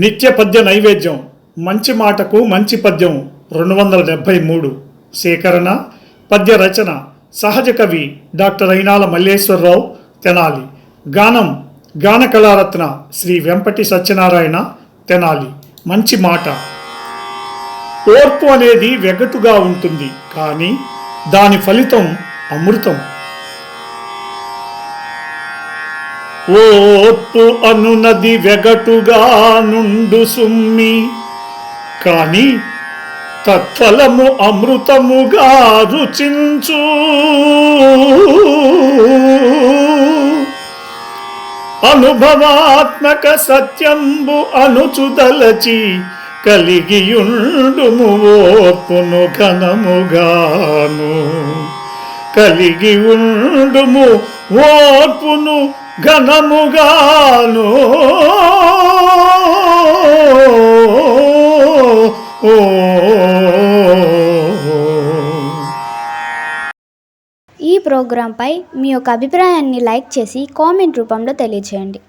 నిత్య పద్య నైవేద్యం మంచి మాటకు మంచి పద్యం రెండు వందల డెబ్భై మూడు. సేకరణ పద్య రచన సహజ కవి డాక్టర్ అయినాల మల్లేశ్వరరావు తెనాలి. గానం గాన కళారత్న శ్రీ వెంపటి సత్యనారాయణ తెనాలి. మంచి మాట. ఓర్పు అనేది వెగటుగా ఉంటుంది కానీ దాని ఫలితం అమృతం. ఓర్పు అనునది వెగటుగా నుండు సుమ్మి. కాని తత్ఫలము అమృతముగా రుచించు. అనుభవాత్మక సత్యంబు అనుచుదలచి కలిగియుండుము ఓర్పును ఘనముగాను. కలిగి ఉండుము ఓర్పును ఘనముగాను. ఈ ప్రోగ్రాంపై మీ యొక్క అభిప్రాయాన్ని లైక్ చేసి కామెంట్ రూపంలో తెలియజేయండి